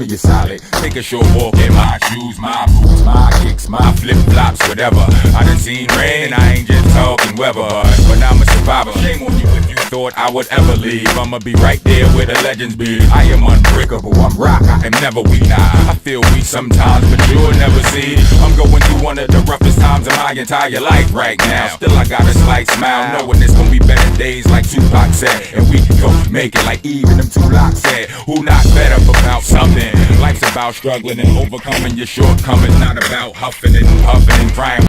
me solid. Take a short walk in my shoes, my boots, my kicks, my flip flops, whatever. I done seen rain, I ain't just talking weather. But I'm a survivor. Shame on you if you thought I would ever leave. I'ma be right there where the legends be. I am unbreakable, I'm rock, I am never weak. Nah, I feel weak sometimes, but you'll never see. I'm going through one of the roughest times of my entire life right now. Still, I got a slight smile, knowing it's gonna be better days like Tupac said. And we gon' make it like even them two locks said. Who not better about something? Life's about struggling and overcoming your shortcomings, not about huffing and puffing and crying.